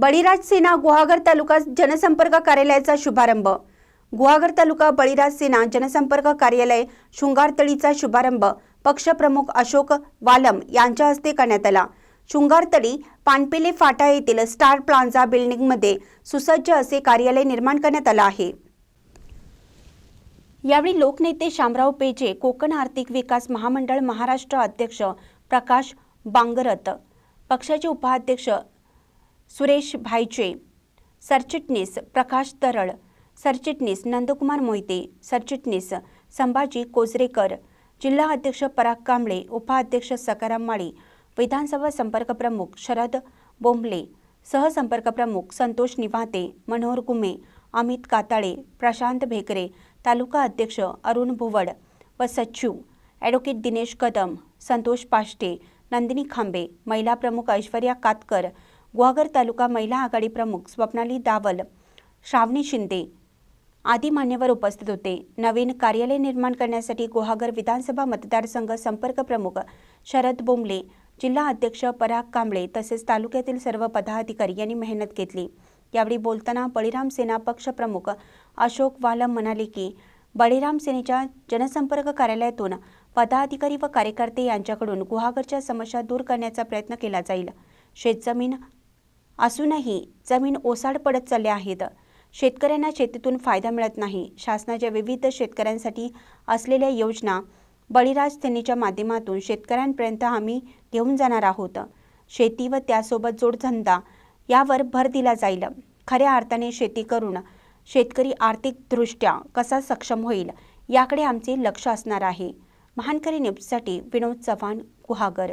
बळीराज सेना गुहागर तालुका जनसंपर्क कार्यालयाचा शुभारंभ. गुहागर तालुका बळीराज सेना जनसंपर्क कार्यालय शृंगारतळीचा शुभारंभ. पक्षप्रमुख अशोक वालम यांच्या हस्ते करण्यात आला. शृंगारतळी पानपेले फाटा येथील स्टार प्लाझा बिल्डिंगमध्ये सुसज्ज असे कार्यालय निर्माण करण्यात आलं आहे. यावेळी लोकनेते शामराव पेजे कोकण आर्थिक विकास महामंडळ महाराष्ट्र अध्यक्ष प्रकाश बांगरत पक्षाचे उपाध्यक्ष सुरेश भाईचे. सरचिटणीस प्रकाश तरळ. सरचिटणीस नंदकुमार मोहिते. सरचिटणीस संभाजी कोजरेकर. जिल्हा अध्यक्ष पराग कांबळे. उपाध्यक्ष सकाराम माळी. विधानसभा संपर्क प्रमुख शरद बोंबले. सहसंपर्क प्रमुख संतोष निवाते. मनोहर गुमे अमित काताळे. प्रशांत भेकरे. तालुका अध्यक्ष अरुण भुवड व सचिव ॲडव्होकेट दिनेश कदम. संतोष पाष्टे. नंदिनी खांबे. महिला प्रमुख ऐश्वर्या कातकर. गुहागर तालुका महिला आघाडी प्रमुख स्वप्नाली दावल श्रावणी शिंदे आदी मान्यवर उपस्थित होते. नवीन कार्यालय निर्माण करण्यासाठी गुहागर विधानसभा मतदारसंघ संपर्क प्रमुख शरद बोंबले जिल्हा अध्यक्ष पराग कांबळे तसेच तालुक्यातील सर्व पदाधिकारी यांनी मेहनत घेतली. यावेळी बोलताना बळीराम सेना पक्षप्रमुख अशोक वालम म्हणाले की बळीराम सेनेच्या जनसंपर्क कार्यालयातून पदाधिकारी व कार्यकर्ते यांच्याकडून गुहागरच्या समस्या दूर करण्याचा प्रयत्न केला जाईल. शेतजमीन असूनही जमीन ओसाड पडत चालल्या आहेत. शेतकऱ्यांना शेतीतून फायदा मिळत नाही. शासनाच्या विविध शेतकऱ्यांसाठी असलेल्या योजना बळीराज सेनेच्या माध्यमातून शेतकऱ्यांपर्यंत आम्ही घेऊन जाणार आहोत. शेती व त्यासोबत जोडधंदा यावर भर दिला जाईल. खऱ्या अर्थाने शेती करून शेतकरी आर्थिकदृष्ट्या कसा सक्षम होईल याकडे आमचे लक्ष असणार आहे. महानकरी न्यूजसाठी विनोद चव्हाण गुहागर.